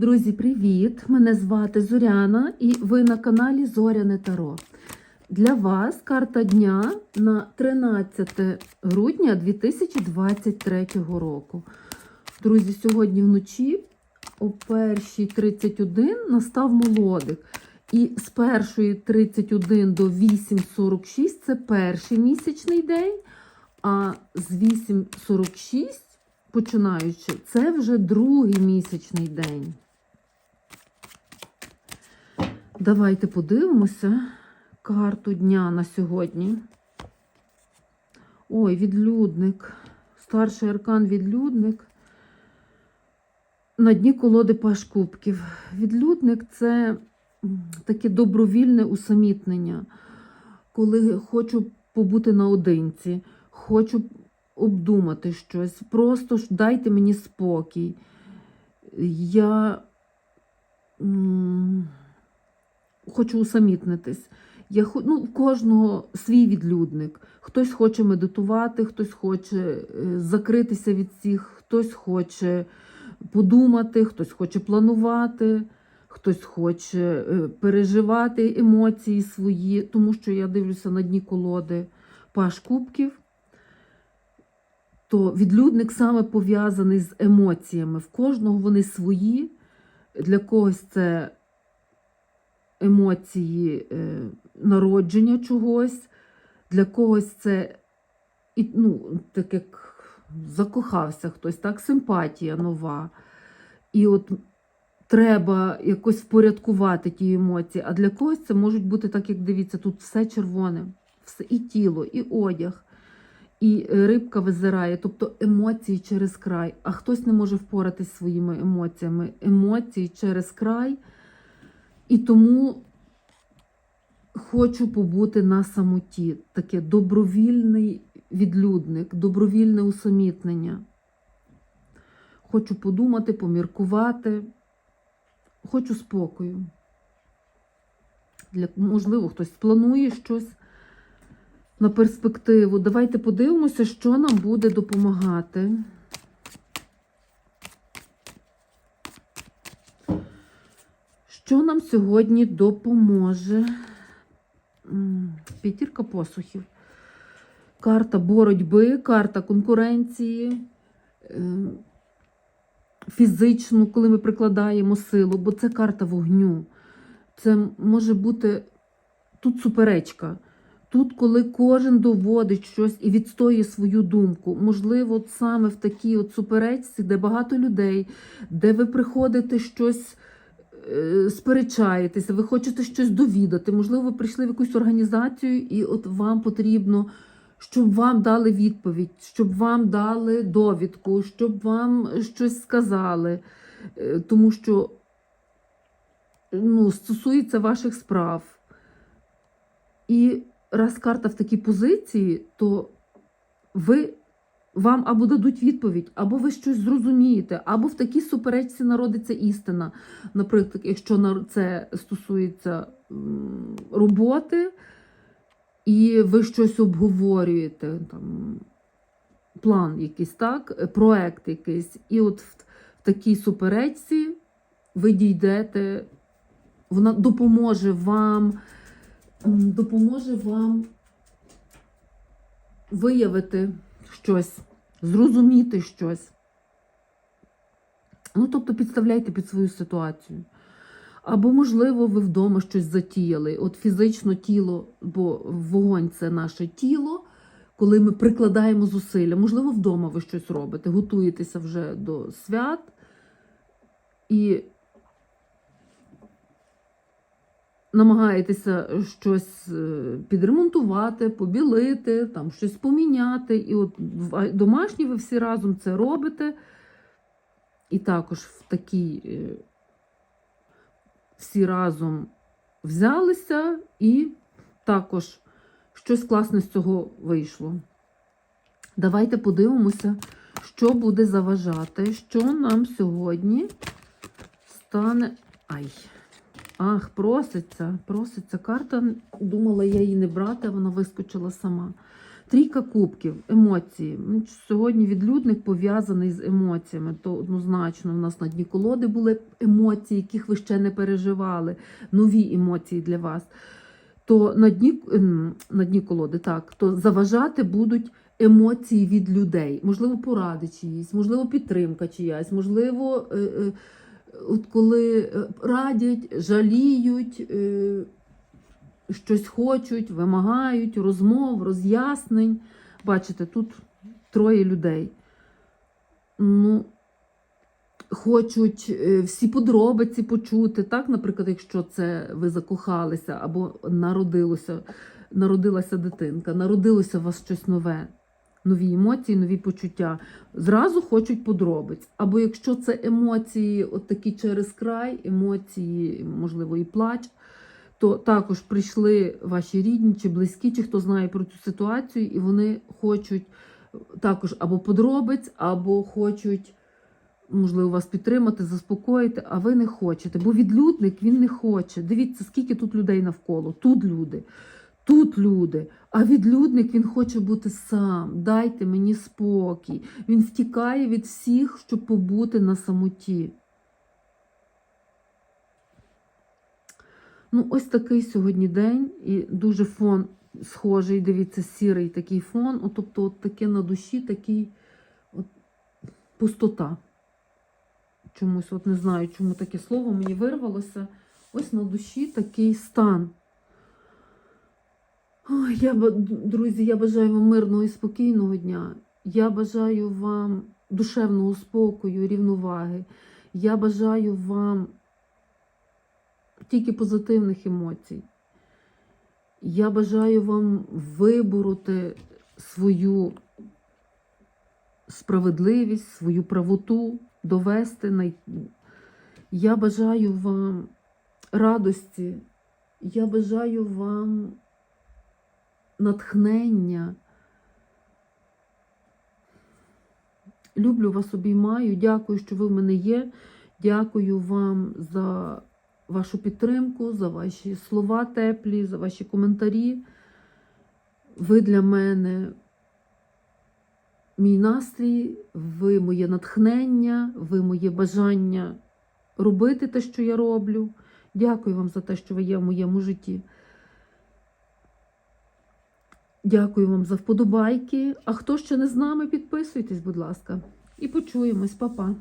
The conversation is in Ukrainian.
Друзі, привіт! Мене звати Зоряна і ви на каналі Зоряне Таро. Для вас карта дня на 13 грудня 2023 року. Друзі, сьогодні вночі о 1.31 настав молодик. І з 1.31 до 8.46 це перший місячний день, а з 8.46 починаючи, це вже другий місячний день. Давайте подивимося карту дня на сьогодні. Ой, відлюдник. Старший аркан відлюдник. На дні колоди Паш Кубків. Відлюдник це таке добровільне усамітнення, коли хочу побути наодинці, хочу обдумати щось. Просто дайте мені спокій. Я хочу усамітнитись. Я, ну, в кожного свій відлюдник. Хтось хоче медитувати, хтось хоче е, закритися від всіх, хтось хоче подумати, хтось хоче планувати, хтось хоче е, переживати емоції свої, тому що я дивлюся на дні колоди Паш Кубків то відлюдник саме пов'язаний з емоціями. В кожного вони свої. Для когось це емоції е, народження чогось, для когось це і, ну, так як закохався хтось, так, симпатія нова. І от треба якось впорядкувати ті емоції. А для когось це можуть бути так, як дивіться, тут все червоне, все і тіло, і одяг і рибка визирає, тобто емоції через край. А хтось не може впоратись своїми емоціями. Емоції через край. І тому хочу побути на самоті. Таке добровільний відлюдник, добровільне усамітнення. Хочу подумати, поміркувати. Хочу спокою. Для, можливо, хтось планує щось на перспективу. Давайте подивимося, що нам буде допомагати. Що нам сьогодні допоможе? П'ятірка посухів. Карта боротьби, карта конкуренції, е, фізичну, коли ми прикладаємо силу, бо це карта вогню. Це може бути тут суперечка. Тут, коли кожен доводить щось і відстоює свою думку, можливо, саме в такій от суперечці, де багато людей, де ви приходите щось сперечаєтеся, ви хочете щось довідати, можливо, ви прийшли в якусь організацію, і от вам потрібно, щоб вам дали відповідь, щоб вам дали довідку, щоб вам щось сказали, Е, тому що ну, стосується ваших справ. І раз карта в такій позиції, то ви вам або дадуть відповідь, або ви щось зрозумієте, або в такій суперечці народиться істина. Наприклад, якщо це стосується роботи, і ви щось обговорюєте, там, план якийсь, так, проект якийсь, і от в такій суперечці ви дійдете, вона допоможе вам допоможе вам виявити щось, зрозуміти щось. Ну, тобто, підставляйте під свою ситуацію. Або, можливо, ви вдома щось затіяли. От фізично тіло, бо вогонь це наше тіло, коли ми прикладаємо зусилля. Можливо, вдома ви щось робите, готуєтеся вже до свят. І намагаєтеся щось е, підремонтувати, побілити, там щось поміняти. І от домашні ви всі разом це робите. І також в такій е, всі разом взялися, і також щось класне з цього вийшло. Давайте подивимося, що буде заважати, що нам сьогодні стане. Ай! Ах, проситься, проситься карта. Думала я її не брати, вона вискочила сама. Трійка кубків, емоції. Сьогодні відлюдник пов'язаний з емоціями. То однозначно в нас на дні колоди були емоції, яких ви ще не переживали, нові емоції для вас. То на дні, ем, на дні колоди, так, то заважати будуть емоції від людей. Можливо, поради чиїсь, можливо, підтримка чиясь, можливо, е, е, от коли е, радять, жаліють. Е, щось хочуть, вимагають розмов, роз'яснень. Бачите, тут троє людей. Ну, хочуть е, всі подробиці почути. Так, наприклад, якщо це ви закохалися або народилося, народилася дитинка, народилося у вас щось нове. Нові емоції, нові почуття. Зразу хочуть подробиць. Або якщо це емоції, от такі через край, емоції, можливо, і плач, то також прийшли ваші рідні чи близькі, чи хто знає про цю ситуацію, і вони хочуть також або подробиць, або хочуть, можливо, вас підтримати, заспокоїти, а ви не хочете. Бо відлюдник він не хоче. Дивіться, скільки тут людей навколо. Тут люди, тут люди. А відлюдник він хоче бути сам. Дайте мені спокій. Він втікає від всіх, щоб побути на самоті. Ну, ось такий сьогодні день, і дуже фон схожий, дивіться, сірий такий фон. От, тобто, от таке на душі, такий от, пустота. Чомусь, от не знаю, чому таке слово мені вирвалося. Ось на душі такий стан. Ой, я, друзі, я бажаю вам мирного і спокійного дня. Я бажаю вам душевного спокою, рівноваги. Я бажаю вам тільки позитивних емоцій. Я бажаю вам вибороти свою справедливість, свою правоту, довести. Я бажаю вам радості, я бажаю вам натхнення. Люблю вас, обіймаю. Дякую, що ви в мене є. Дякую вам за вашу підтримку, за ваші слова теплі, за ваші коментарі. Ви для мене мій настрій, ви моє натхнення, ви моє бажання робити те, що я роблю. Дякую вам за те, що ви є в моєму житті. Дякую вам за вподобайки. А хто ще не з нами, підписуйтесь, будь ласка. І почуємось, Па-па.